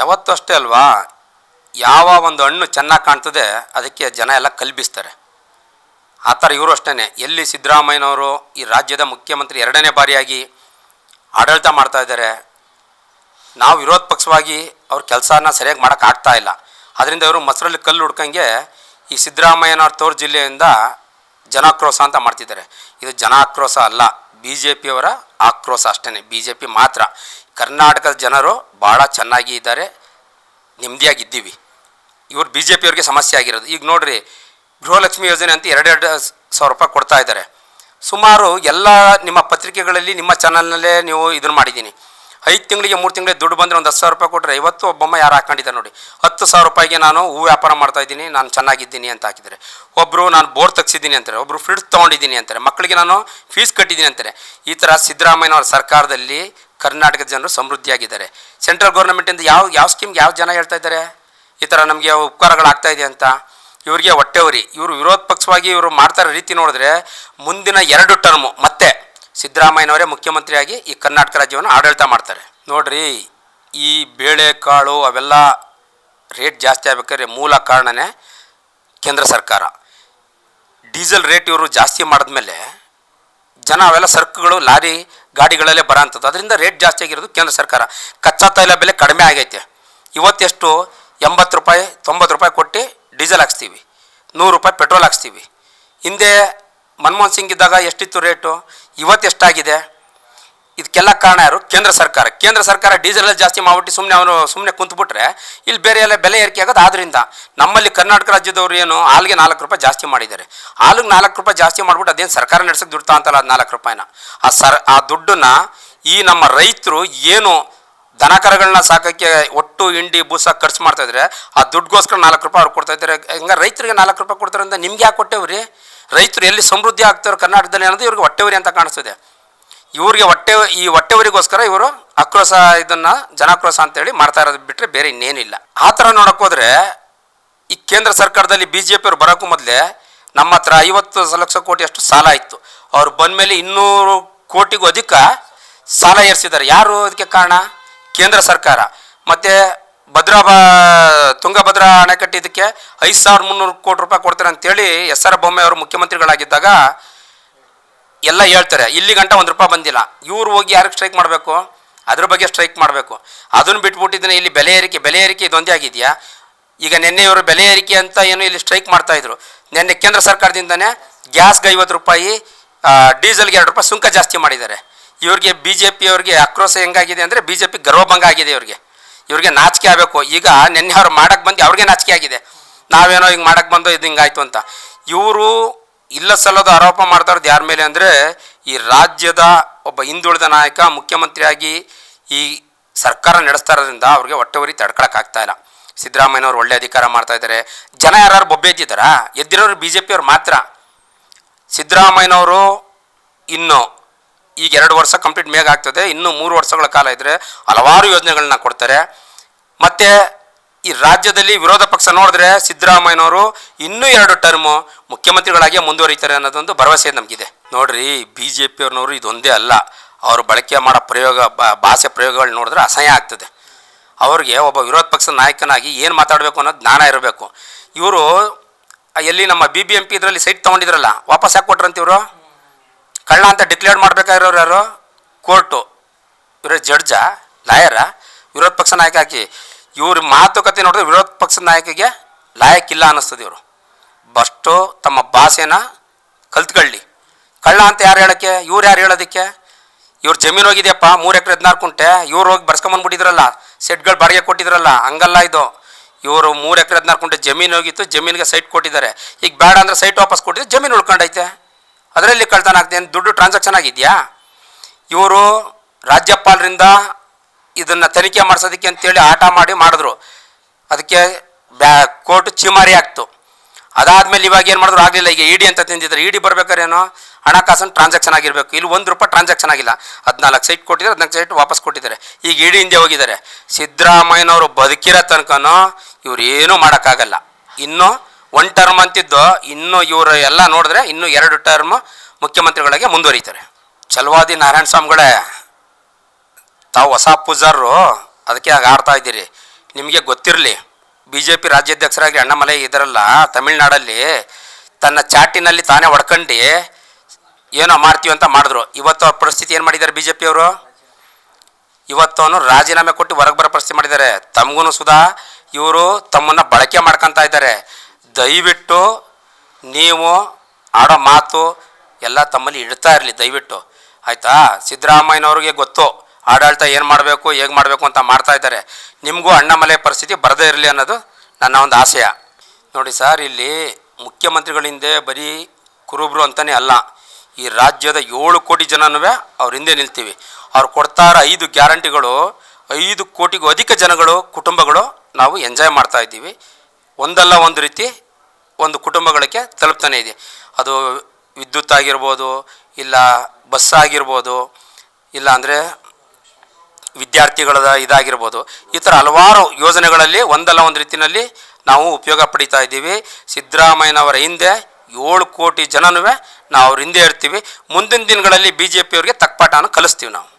ಯಾವತ್ತೂ ಅಷ್ಟೇ ಅಲ್ವಾ? ಯಾವ ಒಂದು ಹಣ್ಣು ಚೆನ್ನಾಗಿ ಕಾಣ್ತದೆ, ಅದಕ್ಕೆ ಜನ ಎಲ್ಲ ಕಲ್ಪಿಸ್ತಾರೆ ಆ ಥರ ಇವರು ಅಷ್ಟೇ ಎಲ್ಲಿ ಸಿದ್ದರಾಮಯ್ಯನವರು, ಈ ರಾಜ್ಯದ ಮುಖ್ಯಮಂತ್ರಿ ಎರಡನೇ ಬಾರಿಯಾಗಿ ಆಡಳಿತ ಮಾಡ್ತಾ ಇದ್ದಾರೆ, ನಾವು ವಿರೋಧ ಪಕ್ಷವಾಗಿ ಅವ್ರ ಕೆಲಸನ ಸರಿಯಾಗಿ ಮಾಡೋಕ್ಕಾಗ್ತಾ ಇಲ್ಲ. ಅದರಿಂದ ಇವರು ಮೊಸರಲ್ಲಿ ಕಲ್ಲು ಹುಡ್ಕಂಗೆ ಈ ಸಿದ್ದರಾಮಯ್ಯನವ್ರ ತೋರ್ ಜಿಲ್ಲೆಯಿಂದ ಜನಾಕ್ರೋಶ ಅಂತ ಮಾಡ್ತಿದ್ದಾರೆ. ಇದು ಜನಾಕ್ರೋಶ ಅಲ್ಲ. ಬಿ ಜೆ ಪಿಯವರ ಆಕ್ರೋಶ ಅಷ್ಟೇ ಬಿ ಜೆ ಪಿ ಮಾತ್ರ. ಕರ್ನಾಟಕದ ಜನರು ಭಾಳ ಚೆನ್ನಾಗಿ ಇದ್ದಾರೆ. ನೆಮ್ಮದಿಯಾಗಿದ್ದೀವಿ. ಇವರು ಬಿ ಜೆ ಪಿಯವ್ರಿಗೆ ಸಮಸ್ಯೆ ಆಗಿರೋದು. ಈಗ ನೋಡಿರಿ, ಗೃಹಲಕ್ಷ್ಮಿ ಯೋಜನೆ ಅಂತ ಎರಡೆರಡು ಸಾವಿರ ರೂಪಾಯಿ ಕೊಡ್ತಾ ಇದ್ದಾರೆ. ಸುಮಾರು ಎಲ್ಲ ನಿಮ್ಮ ಪತ್ರಿಕೆಗಳಲ್ಲಿ, ನಿಮ್ಮ ಚಾನಲ್ನಲ್ಲೇ ನೀವು ಇದನ್ನು ಮಾಡಿದ್ದೀನಿ. ಐದು ತಿಂಗಳಿಗೆ ಮೂರು ತಿಂಗಳಿಗೆ ದುಡ್ಡು ಬಂದರೆ ಒಂದು ಹತ್ತು ಸಾವಿರ ರೂಪಾಯಿ ಕೊಟ್ಟರೆ ಇವತ್ತು ಒಬ್ಬಮ್ಮ ಯಾರು ಹಾಕೊಂಡಿದ್ದಾರೆ ನೋಡಿ. ಹತ್ತು ಸಾವಿರ ರೂಪಾಯಿಗೆ ನಾನು ಹೂ ವ್ಯಾಪಾರ ಮಾಡ್ತಾ ಇದ್ದೀನಿ, ನಾನು ಚೆನ್ನಾಗಿದ್ದೀನಿ ಅಂತ ಹಾಕಿದರೆ ಒಬ್ಬರು ನಾನು ಬೋರ್ ತೆಗ್ಸಿದ್ದೀನಿ ಅಂತಾರೆ ಒಬ್ಬರು ಫ್ರಿಡ್ಜ್ ತೊಗೊಂಡಿದ್ದೀನಿ ಅಂತಾರೆ, ಮಕ್ಕಳಿಗೆ ನಾನು ಫೀಸ್ ಕಟ್ಟಿದ್ದೀನಿ ಅಂತಾರೆ. ಈ ಥರ ಸಿದ್ದರಾಮಯ್ಯನವರ ಸರ್ಕಾರದಲ್ಲಿ ಕರ್ನಾಟಕದ ಜನರು ಸಮೃದ್ಧಿಯಾಗಿದ್ದಾರೆ. ಸೆಂಟ್ರಲ್ ಗೌರ್ಮೆಂಟಿಂದ ಯಾವ ಯಾವ ಸ್ಕೀಮ್ಗೆ ಯಾವ ಜನ ಹೇಳ್ತಾ ಇದ್ದಾರೆ? ಈ ಥರ ನಮಗೆ ಉಪಕಾರಗಳಾಗ್ತಾ ಇದೆ ಅಂತ. ಇವರಿಗೆ ಹೊಟ್ಟೆವರಿ ಇವರು ವಿರೋಧ ಪಕ್ಷವಾಗಿ ಇವರು ಮಾಡ್ತಾರೋ ರೀತಿ ನೋಡಿದ್ರೆ ಮುಂದಿನ ಎರಡು ಟರ್ಮು ಮತ್ತೆ ಸಿದ್ದರಾಮಯ್ಯನವರೇ ಮುಖ್ಯಮಂತ್ರಿಯಾಗಿ ಈ ಕರ್ನಾಟಕ ರಾಜ್ಯವನ್ನು ಆಡಳಿತ ಮಾಡ್ತಾರೆ. ನೋಡ್ರಿ, ಈ ಬೇಳೆಕಾಳು ಅವೆಲ್ಲ ರೇಟ್ ಜಾಸ್ತಿ ಆಗ್ಬೇಕಾದ್ರೆ ಮೂಲ ಕಾರಣನೇ ಕೇಂದ್ರ ಸರ್ಕಾರ. ಡೀಸೆಲ್ ರೇಟ್ ಇವರು ಜಾಸ್ತಿ ಮಾಡಿದ್ಮೇಲೆ ಜನ ಅವೆಲ್ಲ ಸರ್ಕುಗಳು, ಲಾರಿ ಗಾಡಿಗಳಲ್ಲೇ ಬರೋಂಥದ್ದು. ಅದರಿಂದ ರೇಟ್ ಜಾಸ್ತಿ ಆಗಿರೋದು ಕೇಂದ್ರ ಸರ್ಕಾರ. ಕಚ್ಚಾ ತೈಲ ಬೆಲೆ ಕಡಿಮೆ ಆಗೈತೆ. ಇವತ್ತೆಷ್ಟು ಎಂಬತ್ತು ರೂಪಾಯಿ, ತೊಂಬತ್ತು ರೂಪಾಯಿ ಕೊಟ್ಟು ಡೀಸೆಲ್ ಹಾಕ್ಸ್ತೀವಿ. ನೂರು ರೂಪಾಯಿ ಪೆಟ್ರೋಲ್ ಹಾಕ್ಸ್ತೀವಿ. ಹಿಂದೆ ಮನಮೋಹನ್ ಸಿಂಗ್ ಇದ್ದಾಗ ಎಷ್ಟಿತ್ತು ರೇಟು? ಇವತ್ತು ಎಷ್ಟಾಗಿದೆ? ಇದಕ್ಕೆಲ್ಲ ಕಾರಣ ಯಾರು? ಕೇಂದ್ರ ಸರ್ಕಾರ. ಕೇಂದ್ರ ಸರ್ಕಾರ ಡೀಸೆಲ್ ಜಾಸ್ತಿ ಮಾಡ್ಬಿಟ್ಟು ಸುಮ್ಮನೆ ಅವನು ಸುಮ್ಮನೆ ಕುಂತ್ಬಿಟ್ರೆ ಇಲ್ಲಿ ಬೇರೆ ಎಲ್ಲ ಬೆಲೆ ಏರಿಕೆ ಆಗೋದು ಆದ್ರಿಂದ ನಮ್ಮಲ್ಲಿ ಕರ್ನಾಟಕ ರಾಜ್ಯದವರು ಏನು ಹಾಲಿಗೆ ನಾಲ್ಕು ರೂಪಾಯಿ ಜಾಸ್ತಿ ಮಾಡಿದ್ದಾರೆ. ಹಾಲಿಗೆ ನಾಲ್ಕು ರೂಪಾಯಿ ಜಾಸ್ತಿ ಮಾಡಿಬಿಟ್ಟು ಅದೇನು ಸರ್ಕಾರ ನಡೆಸೋಕೆ ದುಡ್ತಾ ಅಂತಲ್ಲ ಅದು ನಾಲ್ಕು ರೂಪಾಯಿನ? ಆ ಸರ್, ಆ ದುಡ್ಡನ್ನ ಈ ನಮ್ಮ ರೈತರು ಏನು ದನಕರಗಳನ್ನ ಸಾಕಕ್ಕೆ ಒಟ್ಟು ಹಿಂಡಿ ಬೂಸ ಖರ್ಚು ಮಾಡ್ತಾ ಇದ್ರೆ ಆ ದುಡ್ಡುಗೋಸ್ಕರ ನಾಲ್ಕು ರೂಪಾಯಿ ಅವ್ರು ಕೊಡ್ತಾ ಇದ್ದಾರೆ. ಹಂಗೆ ರೈತರಿಗೆ ನಾಲ್ಕು ರೂಪಾಯಿ ಕೊಡ್ತಾರೆ ಅಂತ ನಿಮ್ಗೆ ಯಾಕೆ ಕೊಟ್ಟೇವ್ರಿ? ರೈತರು ಎಲ್ಲಿ ಸಮೃದ್ಧಿ ಆಗ್ತಾರೋ ಕರ್ನಾಟಕದಲ್ಲಿ ಅನ್ನೋದು ಇವ್ರಿಗೆ ಹೊಟ್ಟೆವರಿ ಅಂತ ಕಾಣಿಸ್ತದೆ. ಇವ್ರಿಗೆ ಹೊಟ್ಟೆ, ಈ ಹೊಟ್ಟೆವರಿಗೋಸ್ಕರ ಇವರು ಆಕ್ರೋಶ ಇದನ್ನ ಜನಾಕ್ರೋಶ ಅಂತೇಳಿ ಮಾಡ್ತಾ ಇರೋದು ಬಿಟ್ಟರೆ ಬೇರೆ ಇನ್ನೇನಿಲ್ಲ ಆ ಥರ ನೋಡೋಕ್ಕೋದ್ರೆ ಈ ಕೇಂದ್ರ ಸರ್ಕಾರದಲ್ಲಿ ಬಿ ಜೆ ಪಿಯವ್ರು ಬರೋಕ್ಕೂ ಮೊದಲೇ ನಮ್ಮ ಹತ್ರ ಐವತ್ತು ಲಕ್ಷ ಕೋಟಿ ಅಷ್ಟು ಸಾಲ ಇತ್ತು. ಅವ್ರು ಬಂದಮೇಲೆ ಇನ್ನೂರು ಕೋಟಿಗೂ ಅಧಿಕ ಸಾಲ ಏರಿಸಿದ್ದಾರೆ. ಯಾರು ಅದಕ್ಕೆ ಕಾರಣ? ಕೇಂದ್ರ ಸರ್ಕಾರ. ಮತ್ತು ಭದ್ರಾ ತುಂಗಭದ್ರಾ ಅಣೆಕಟ್ಟಿದ್ದಕ್ಕೆ ಐದು ಸಾವಿರದ ಮುನ್ನೂರು ಕೋಟಿ ರೂಪಾಯಿ ಕೊಡ್ತಾರೆ ಅಂತೇಳಿ ಎಸ್ ಆರ್ ಬೊಮ್ಮೆ ಅವರು ಮುಖ್ಯಮಂತ್ರಿಗಳಾಗಿದ್ದಾಗ ಎಲ್ಲ ಹೇಳ್ತಾರೆ, ಇಲ್ಲಿ ಗಂಟ ಒಂದು ರೂಪಾಯಿ ಬಂದಿಲ್ಲ. ಇವ್ರು ಹೋಗಿ ಯಾರಿಗೆ ಸ್ಟ್ರೈಕ್ ಮಾಡಬೇಕು? ಅದ್ರ ಬಗ್ಗೆ ಸ್ಟ್ರೈಕ್ ಮಾಡಬೇಕು. ಅದನ್ನು ಬಿಟ್ಬಿಟ್ಟಿದ್ದೀನಿ ಇಲ್ಲಿ ಬೆಲೆ ಏರಿಕೆ ಬೆಲೆ ಏರಿಕೆ ಇದೊಂದೇ ಆಗಿದೆಯಾ? ಈಗ ನಿನ್ನೆ ಇವರು ಬೆಲೆ ಏರಿಕೆ ಅಂತ ಏನು ಇಲ್ಲಿ ಸ್ಟ್ರೈಕ್ ಮಾಡ್ತಾ ಇದ್ರು. ನಿನ್ನೆ ಕೇಂದ್ರ ಸರ್ಕಾರದಿಂದನೇ ಗ್ಯಾಸ್ಗೆ ಐವತ್ತು ರೂಪಾಯಿ ಡೀಸೆಲ್ಗೆ ಎರಡು ರೂಪಾಯಿ ಸುಂಕ ಜಾಸ್ತಿ ಮಾಡಿದ್ದಾರೆ. ಇವ್ರಿಗೆ ಬಿ ಜೆ ಪಿಯವ್ರಿಗೆ ಆಕ್ರೋಶ ಹೆಂಗಾಗಿದೆ ಅಂದರೆ ಬಿ ಜೆ ಪಿ ಗರ್ವಭಂಗ ಆಗಿದೆ ಇವ್ರಿಗೆ. ಇವ್ರಿಗೆ ನಾಚಿಕೆ ಆಗಬೇಕು. ಈಗ ನೆನ್ನೆ ಅವ್ರು ಮಾಡಕ್ಕೆ ಬಂದು ಅವ್ರಿಗೆ ನಾಚಿಕೆ ಆಗಿದೆ. ನಾವೇನೋ ಹಿಂಗೆ ಮಾಡಕ್ಕೆ ಬಂದು ಇದು ಹಿಂಗಾಯ್ತು ಅಂತ. ಇವರು ಇಲ್ಲ ಸಲ್ಲದ ಆರೋಪ ಮಾಡ್ತಾ ಇರೋದು ಯಾರ ಮೇಲೆ ಅಂದರೆ ಈ ರಾಜ್ಯದ ಒಬ್ಬ ಹಿಂದುಳಿದ ನಾಯಕ, ಮುಖ್ಯಮಂತ್ರಿಯಾಗಿ ಈ ಸರ್ಕಾರ ನಡೆಸ್ತಾ ಇರೋದ್ರಿಂದ ಅವ್ರಿಗೆ ಹೊಟ್ಟೆವರಿ ತಡ್ಕೊಳಕ್ಕಾಗ್ತಾ ಇಲ್ಲ. ಸಿದ್ದರಾಮಯ್ಯನವ್ರು ಒಳ್ಳೆ ಅಧಿಕಾರ ಮಾಡ್ತಾ ಇದ್ದಾರೆ. ಜನ ಯಾರು ಬೊಬ್ಬೆ ಎದ್ದಿದ್ದಾರಾ ಎದ್ದಿರೋರು ಬಿ ಜೆ ಪಿಯವ್ರು ಮಾತ್ರ. ಸಿದ್ದರಾಮಯ್ಯನವರು ಇನ್ನು ಈಗ ಎರಡು ವರ್ಷ ಕಂಪ್ಲೀಟ್ ಮೇಘ ಆಗ್ತದೆ. ಇನ್ನೂ ಮೂರು ವರ್ಷಗಳ ಕಾಲ ಇದ್ದರೆ ಹಲವಾರು ಯೋಜನೆಗಳನ್ನ ಕೊಡ್ತಾರೆ. ಮತ್ತು ಈ ರಾಜ್ಯದಲ್ಲಿ ವಿರೋಧ ಪಕ್ಷ ನೋಡಿದ್ರೆ ಸಿದ್ದರಾಮಯ್ಯನವರು ಇನ್ನೂ ಎರಡು ಟರ್ಮು ಮುಖ್ಯಮಂತ್ರಿಗಳಾಗೆ ಮುಂದುವರಿತಾರೆ ಅನ್ನೋದೊಂದು ಭರವಸೆ ನಮಗಿದೆ. ನೋಡ್ರಿ ಬಿ ಜೆ ಪಿಯವ್ರನ್ನವರು ಇದೊಂದೇ ಅಲ್ಲ. ಅವರು ಬಳಕೆ ಮಾಡೋ ಪ್ರಯೋಗ ಭಾಷೆ ಪ್ರಯೋಗಗಳು ನೋಡಿದ್ರೆ ಅಸಹ್ಯ ಆಗ್ತದೆ. ಅವ್ರಿಗೆ ಒಬ್ಬ ವಿರೋಧ ಪಕ್ಷದ ನಾಯಕನಾಗಿ ಏನು ಮಾತಾಡಬೇಕು ಅನ್ನೋದು ಜ್ಞಾನ ಇರಬೇಕು. ಇವರು, ಎಲ್ಲಿ ನಮ್ಮ ಬಿ ಬಿ ಎಂ ಪಿ ಇದರಲ್ಲಿ ಸೈಟ್ ತೊಗೊಂಡಿದ್ರಲ್ಲ, ವಾಪಸ್ ಹಾಕಿ ಕೊಟ್ರಂತ ಇವರು? ಕಳ್ಳ ಅಂತ ಡಿಕ್ಲೇರ್ ಮಾಡ್ಬೇಕಾಗಿರೋರು ಯಾರು? ಕೋರ್ಟು. ಇವರ ಜಡ್ಜ ಲಾಯರ ವಿರೋಧ ಪಕ್ಷ ನಾಯಕ ಹಾಕಿ ಇವ್ರ ಮಾತುಕತೆ ನೋಡಿದ್ರೆ ವಿರೋಧ ಪಕ್ಷದ ನಾಯಕಿಗೆ ಲಾಯಕ್ಕಿಲ್ಲ ಅನ್ನಿಸ್ತದೆ ಇವರು. ಬಷ್ಟು ತಮ್ಮ ಭಾಷೆನ ಕಲ್ತ್ಕೊಳ್ಳಿ. ಕಳ್ಳ ಅಂತ ಯಾರು ಹೇಳೋಕ್ಕೆ? ಇವ್ರು ಯಾರು ಹೇಳೋದಕ್ಕೆ? ಇವ್ರ ಜಮೀನು ಹೋಗಿದೆಯಪ್ಪ, ಮೂರು ಎಕರೆ ಹದಿನಾರು ಕುಂಟೆ. ಇವ್ರು ಹೋಗಿ ಬರ್ಸ್ಕೊಂಬಂದ್ಬಿಟ್ಟಿದ್ರಲ್ಲ ಸೆಟ್ಗಳು ಬಾಡಿಗೆ ಕೊಟ್ಟಿದ್ರಲ್ಲ, ಹಂಗಲ್ಲ ಇದು. ಇವರು ಮೂರು ಎಕರೆ ಹದಿನಾರು ಕುಂಟೆ ಜಮೀನು ಹೋಗಿತ್ತು, ಜಮೀನಿಗೆ ಸೈಟ್ ಕೊಟ್ಟಿದ್ದಾರೆ. ಈಗ ಬೇಡ ಅಂದ್ರೆ ಸೈಟ್ ವಾಪಸ್ ಕೊಟ್ಟಿದ್ದು ಜಮೀನು ಉಳ್ಕೊಂಡೈತೆ. ಅದರಲ್ಲಿ ಕಳ್ತನ ಆಗ್ತದೆ ದುಡ್ಡು ಟ್ರಾನ್ಸಾಕ್ಷನ್ ಆಗಿದೆಯಾ? ಇವರು ರಾಜ್ಯಪಾಲರಿಂದ ಇದನ್ನು ತನಿಖೆ ಮಾಡಿಸೋದಕ್ಕೆ ಅಂತೇಳಿ ಆಟ ಮಾಡಿ ಮಾಡಿದ್ರು. ಅದಕ್ಕೆ ಬ್ಯಾ, ಕೋರ್ಟ್ ಚಿಮಾರಿ ಆಗ್ತು. ಅದಾದಮೇಲೆ ಇವಾಗ ಏನು ಮಾಡಿದ್ರು? ಆಗಲಿಲ್ಲ. ಈಗ ಇಡಿ ಅಂತ ತಿಂದಿದ್ರು. ಇಡಿ ಬರ್ಬೇಕಾದ್ರೆ ಏನೋ ಹಣಕಾಸನ್ನು ಟ್ರಾನ್ಸಾಕ್ಷನ್ ಆಗಿರಬೇಕು. ಇಲ್ಲಿ ಒಂದು ರೂಪಾಯಿ ಟ್ರಾನ್ಸಾಕ್ಷನ್ ಆಗಿಲ್ಲ. ಹದಿನಾಲ್ಕು ಸೈಟ್ ಕೊಟ್ಟಿದ್ದಾರೆ. ಹದಿನಾಲ್ಕು ಸೈಟ್ ವಾಪಸ್ ಕೊಟ್ಟಿದ್ದಾರೆ. ಈಗ ಇಡಿ ಹಿಂದೆ ಹೋಗಿದ್ದಾರೆ. ಸಿದ್ದರಾಮಯ್ಯನವರು ಬದುಕಿರೋ ತನಕನೂ ಇವ್ರು ಏನೂ ಮಾಡೋಕ್ಕಾಗಲ್ಲ. ಇನ್ನು ಒನ್ ಟರ್ಮ್ ಅಂತಿದ್ದು, ಇನ್ನು ಇವರು ಎಲ್ಲ ನೋಡಿದ್ರೆ ಇನ್ನು ಎರಡು ಟರ್ಮ್ ಮುಖ್ಯಮಂತ್ರಿಗಳಿಗೆ ಮುಂದುವರಿತಾರೆ. ಚಲವಾದಿ ನಾರಾಯಣ ಸ್ವಾಮಿಗಳೇ, ತಾವು ಹೊಸ ಪೂಜಾರರು, ಅದಕ್ಕೆ ಆಗ ಆಡ್ತಾ ಇದ್ದೀರಿ. ನಿಮಗೆ ಗೊತ್ತಿರಲಿ ಬಿ ಜೆ ಪಿ ರಾಜ್ಯಾಧ್ಯಕ್ಷರಾಗಿ ಅಣ್ಣಾಮಲೈ ಇದರಲ್ಲ ತಮಿಳ್ನಾಡಲ್ಲಿ, ತನ್ನ ಚಾಟಿನಲ್ಲಿ ತಾನೇ ಹೊಡ್ಕಂಡು, ಏನೋ ಮಾಡ್ತೀವಿ ಅಂತ ಮಾಡಿದ್ರು. ಇವತ್ತು ಪರಿಸ್ಥಿತಿ ಏನು ಮಾಡಿದ್ದಾರೆ ಬಿ ಜೆ ಪಿಯವರು ಇವತ್ತು ಅವನು ರಾಜೀನಾಮೆ ಕೊಟ್ಟು ಹೊರಗೆ ಬರೋ ಪರಿಸ್ಥಿತಿ ಮಾಡಿದ್ದಾರೆ. ತಮಗೂ ಸುಧಾ, ಇವರು ತಮ್ಮನ್ನು ಬಳಕೆ ಮಾಡ್ಕೊತಾ ಇದ್ದಾರೆ. ದಯವಿಟ್ಟು ನೀವು ಆಡೋ ಮಾತು ಎಲ್ಲ ತಮ್ಮಲ್ಲಿ ಇಡ್ತಾ ಇರಲಿ, ದಯವಿಟ್ಟು. ಆಯಿತಾ? ಸಿದ್ದರಾಮಯ್ಯನವ್ರಿಗೆ ಗೊತ್ತು. ಆಡಳಿತ ಏನು ಮಾಡಬೇಕು, ಹೇಗೆ ಮಾಡಬೇಕು ಅಂತ ಮಾಡ್ತಾ ಇದ್ದಾರೆ. ನಿಮಗೂ ಅಣ್ಣಮಲೆ ಪರಿಸ್ಥಿತಿ ಬರದೇ ಇರಲಿ ಅನ್ನೋದು ನನ್ನ ಒಂದು ಆಶಯ. ನೋಡಿ ಸರ್, ಇಲ್ಲಿ ಮುಖ್ಯಮಂತ್ರಿಗಳ ಹಿಂದೆ ಬರೀ ಕುರುಬರು ಅಂತಲೇ ಅಲ್ಲ. ಈ ರಾಜ್ಯದ ಏಳು ಕೋಟಿ ಜನನೂ ಅವ್ರ ಹಿಂದೆ ನಿಲ್ತೀವಿ. ಅವ್ರು ಕೊಡ್ತಾ ಇರೋ ಐದು ಗ್ಯಾರಂಟಿಗಳು, ಐದು ಕೋಟಿಗೂ ಅಧಿಕ ಜನಗಳು, ಕುಟುಂಬಗಳು ನಾವು ಎಂಜಾಯ್ ಮಾಡ್ತಾ ಇದ್ದೀವಿ. ಒಂದಲ್ಲ ಒಂದು ರೀತಿ ಒಂದು ಕುಟುಂಬಗಳಿಗೆ ತಲುಪ್ತಾನೆ ಇದೆ. ಅದು ವಿದ್ಯುತ್ ಆಗಿರ್ಬೋದು, ಇಲ್ಲ ಬಸ್ ಆಗಿರ್ಬೋದು, ಇಲ್ಲ ಅಂದರೆ ವಿದ್ಯಾರ್ಥಿಗಳದ ಇದಾಗಿರ್ಬೋದು. ಈ ಥರ ಹಲವಾರು ಯೋಜನೆಗಳಲ್ಲಿ ಒಂದಲ್ಲ ಒಂದು ರೀತಿಯಲ್ಲಿ ನಾವು ಉಪಯೋಗ ಪಡಿತಾ ಇದ್ದೀವಿ. ಸಿದ್ದರಾಮಯ್ಯನವರ ಹಿಂದೆ ಏಳು ಕೋಟಿ ಜನನೂ ನಾವು ಅವ್ರ ಹಿಂದೆ ಇರ್ತೀವಿ. ಮುಂದಿನ ದಿನಗಳಲ್ಲಿ ಬಿ ಜೆ ಪಿಯವ್ರಿಗೆ ತಕ್ಕಪಾಠನ ಕಲಿಸ್ತೀವಿ ನಾವು.